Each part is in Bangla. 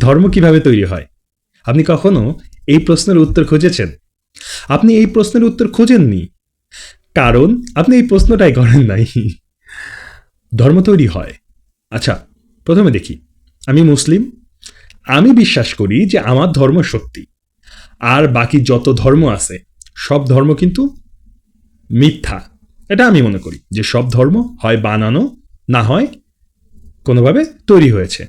ধর্ম কীভাবে তৈরি হয়? আপনি কখনো এই প্রশ্নের উত্তর খুঁজেছেন? আপনি এই প্রশ্নের উত্তর খোঁজেননি? কারণ আপনি এই প্রশ্নটাই করেন নাই। ধর্ম তৈরি হয়। আচ্ছা প্রথমে দেখি। আমি মুসলিম। আমি বিশ্বাস করি যে আমার ধর্ম সত্যি। আর বাকি যত ধর্ম আছে, সব ধর্ম কিন্তু মিথ্যা। এটা আমি মনে করি যে সব ধর্ম হয় বানানো, না হয় কোনোভাবে তৈরি হয়েছে।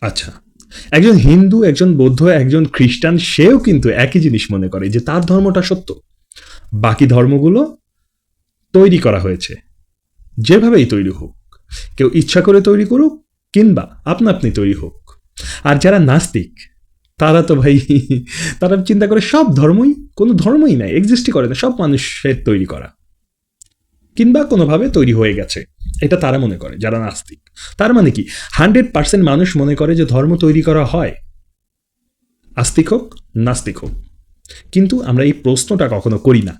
আচ্ছা একজন হিন্দু, একজন বৌদ্ধ, একজন খ্রিস্টান, সেও কিন্তু একই জিনিস মনে করে যে তার ধর্মটা সত্য। বাকি ধর্মগুলো তৈরি করা হয়েছে। যেভাবেই তৈরি হোক, কেউ ইচ্ছা করে তৈরি করুক কিংবা আপনা আপনি তৈরি হোক। আর যারা নাস্তিক, তারা তো ভাই, তারা চিন্তা করে সব ধর্মই, কোনো ধর্মই নাই এক্সিস্টই করে না, সব মানুষের তৈরি করা। কিংবা কোনোভাবে তৈরি হয়ে গেছে। এটা তারা মনে করে, যারা নাস্তিক। তার মানে কি? হান্ড্রেড পার্সেন্ট মানুষ মনে করে যে ধর্ম তৈরি করা হয়। আস্তিক হোক, নাস্তিক হোক। কিন্তু আমরা এই প্রশ্নটা কখনো করি না।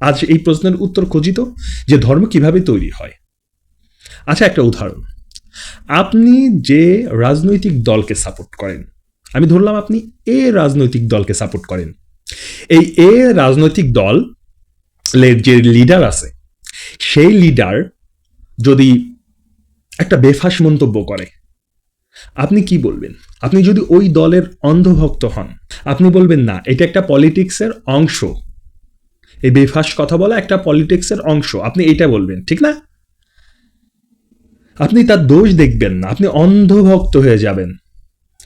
আজ এই প্রশ্নের উত্তর খোঁজিত যে ধর্ম কীভাবে তৈরি হয়। আচ্ছা একটা উদাহরণ। আপনি যে রাজনৈতিক দলকে সাপোর্ট করেন, আমি ধরলাম আপনি এ রাজনৈতিক দলকে সাপোর্ট করেন। এই এ রাজনৈতিক দল যে লিডার আছে, সেই লিডার যদি একটা বেফাস মন্তব্য করে, আপনি কি বলবেন? আপনি যদি ওই দলের অন্ধভক্ত হন, আপনি বলবেন, না, এটা একটা পলিটিক্সের অংশ। এই বেফাস কথা বলা একটা পলিটিক্সের অংশ। আপনি এটা বলবেন, ঠিক না? আপনি তার দোষ দেখবেন না, আপনি অন্ধভক্ত হয়ে যাবেন।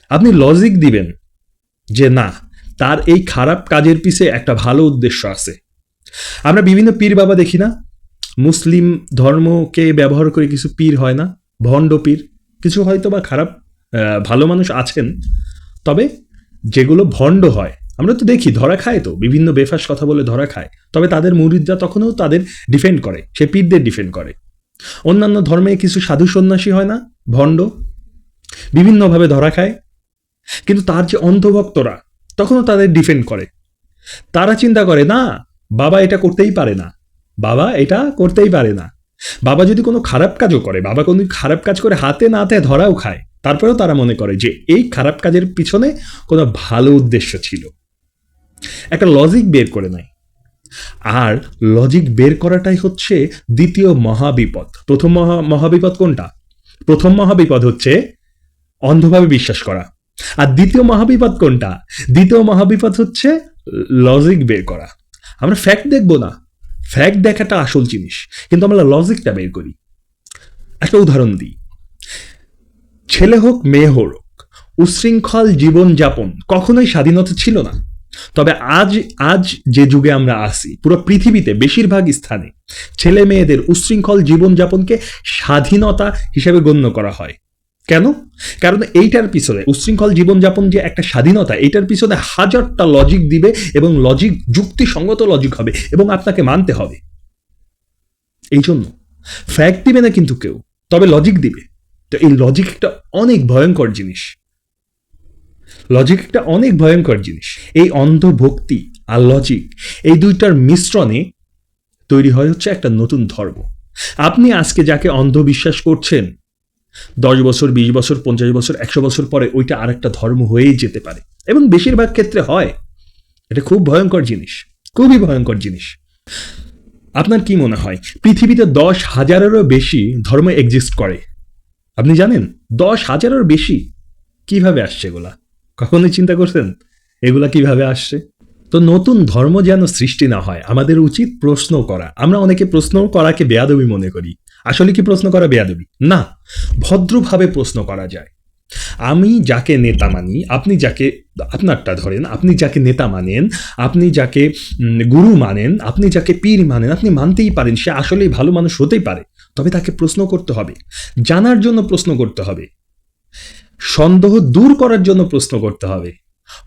আপনি লজিক দিবেন যে, না, তার এই খারাপ কাজের পিছে একটা ভালো উদ্দেশ্য আছে। আমরা বিভিন্ন পীর বাবা দেখি না? মুসলিম ধর্মকে ব্যবহার করে কিছু পীর হয় না, ভণ্ড পীর। কিছু হয়তো বা খারাপ ভালো মানুষ আছেন, তবে যেগুলো ভণ্ড হয়, আমরা তো দেখি, ধরা খায় তো, বিভিন্ন বেফাস কথা বলে ধরা খায়। তবে তাদের মুরিদরা তখনও তাদের ডিফেন্ড করে, সে পীরদের ডিফেন্ড করে। অন্যান্য ধর্মে কিছু সাধু সন্ন্যাসী হয় না, ভণ্ড, বিভিন্নভাবে ধরা খায়। কিন্তু তার যে অন্ধভক্তরা, তখনও তাদের ডিফেন্ড করে। তারা চিন্তা করে, না, বাবা এটা করতেই পারে না। বাবা এটা করতেই পারে না। বাবা যদি কোনো খারাপ কাজও করে, বাবা কোনো খারাপ কাজ করে হাতে নাতে ধরাও খায়, তারপরেও তারা মনে করে যে এই খারাপ কাজের পিছনে কোনো ভালো উদ্দেশ্য ছিল। একটা লজিক বের করে নেয়। আর লজিক বের করাটাই হচ্ছে দ্বিতীয় মহাবিপদ। প্রথম মহা, মহাবিপদ কোনটা? প্রথম মহাবিপদ হচ্ছে অন্ধভাবে বিশ্বাস করা। আর দ্বিতীয় মহাবিপদ কোনটা? দ্বিতীয় মহাবিপদ হচ্ছে লজিক বের করা। আমরা ফ্যাক্ট দেখব না। ফ্যাক্ট দেখাটা আসল জিনিস। কিন্তু আমরা লজিকটা বের করি। একটা উদাহরণ দিই। ছেলে হোক, মেয়ে হোক উচ্ছৃঙ্খল জীবনযাপন কখনোই স্বাধীনতা ছিল না। তবে আজ আজ যে যুগে আমরা আসি পুরো পৃথিবীতে বেশিরভাগ স্থানে ছেলে মেয়েদের উচ্ছৃঙ্খল জীবনযাপনকে স্বাধীনতা হিসেবে গণ্য করা হয়। কেন? কারণ এইটার পিছনে উচ্ছৃঙ্খল জীবনযাপন যে একটা স্বাধীনতা, এইটার পিছনে হাজারটা লজিক দিবে এবং লজিক যুক্তিসঙ্গত লজিক হবে এবং আপনাকে মানতে হবে। এই জন্য ফ্যাক্ট দিবে না কিন্তু কেউ, তবে লজিক দিবে। তো এই লজিক একটা অনেক ভয়ঙ্কর জিনিস। লজিক একটা অনেক ভয়ঙ্কর জিনিস। এই অন্ধভক্তি আর লজিক এই দুইটার মিশ্রণে তৈরি হয় হচ্ছে একটা নতুন ধর্ম। আপনি আজকে যাকে অন্ধবিশ্বাস করছেন দশ বছর, বিশ বছর, পঞ্চাশ বছর, একশো বছর পরে ওইটা আরেকটা ধর্ম হয়েই যেতে পারে। এবং বেশিরভাগ ক্ষেত্রে হয়। এটা খুব ভয়ঙ্কর জিনিস। খুবই ভয়ঙ্কর জিনিস। আপনার কি মনে হয়? পৃথিবীতে দশ হাজারেরও বেশি ধর্ম এক্সিস্ট করে। আপনি জানেন? দশ হাজারের বেশি। কীভাবে আসছে এগুলা? কখনোই চিন্তা করছেন? এগুলা কীভাবে আসছে? তো নতুন ধর্ম যেন সৃষ্টি না হয়, আমাদের উচিত প্রশ্ন করা। আমরা অনেকে প্রশ্ন করাকে বেয়াদবি মনে করি। আসলে কি প্রশ্ন করা বেয়াদবি? না, ভদ্রভাবে প্রশ্ন করা যায়। আমি যাকে নেতা মানি, আপনি যাকে, আপনারটা ধরেন, আপনি যাকে নেতা মানেন, আপনি যাকে গুরু মানেন, আপনি যাকে পীর মানেন, আপনি মানতেই পারেন, সে আসলেই ভালো মানুষ হতেই পারে। তবে তাকে প্রশ্ন করতে হবে, জানার জন্য প্রশ্ন করতে হবে। সন্দেহ দূর করার জন্য প্রশ্ন করতে হবে।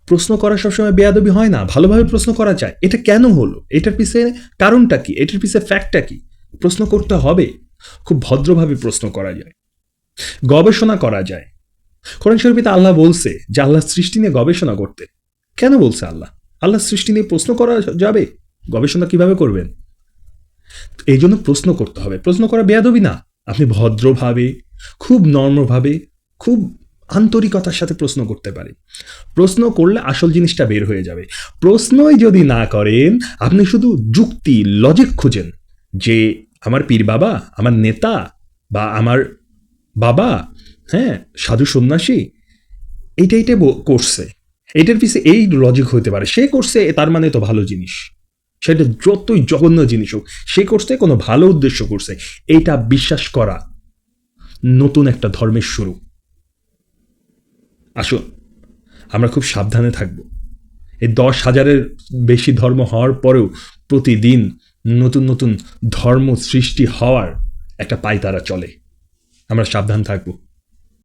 প্রশ্ন করা সবসময় বেয়াদবি হয় না, ভালোভাবে প্রশ্ন করা যায়। এটা কেন হলো? এটার পিছনে কারণটা কি? এটার পিছনে ফ্যাক্টটা কি? প্রশ্ন করতে হবে। খুব ভদ্রভাবে প্রশ্ন করা যায়। গবেষণা করা যায়। কোরআন শরীফিতে আল্লাহ বলছে যে আল্লাহ সৃষ্টি নিয়ে গবেষণা করতে। কেন বলছে আল্লাহ? আল্লাহ সৃষ্টি নিয়ে প্রশ্ন করা যাবে। গবেষণা কীভাবে করবেন? এই জন্য প্রশ্ন করতে হবে। প্রশ্ন করা বেয়াদবি না। আপনি ভদ্রভাবে, খুব নম্রভাবে খুব আন্তরিকতার সাথে প্রশ্ন করতে পারে প্রশ্ন করলে আসল জিনিসটা বের হয়ে যাবে। প্রশ্নই যদি না করেন, আপনি শুধু যুক্তি লজিক খুঁজেন যে আমার পীর বাবা, আমার নেতা বা আমার বাবা হ্যাঁ সাধু সন্ন্যাসী, এইটা এইটা করছে। এটার পিছে এই লজিক হতে পারে। সে করছে তার মানে তো ভালো জিনিস। সেটা যতই জঘন্য জিনিস হোক, সে করছে, কোনো ভালো উদ্দেশ্য করছে। এইটা বিশ্বাস করা নতুন একটা ধর্মের শুরু। আসুন, আমরা খুব সাবধানে থাকব। এই দশ হাজারের বেশি ধর্ম হওয়ার পরেও প্রতিদিন নতুন নতুন ধর্ম সৃষ্টি হওয়ার একটা পায়তারা চলে। আমরা সাবধান থাকব।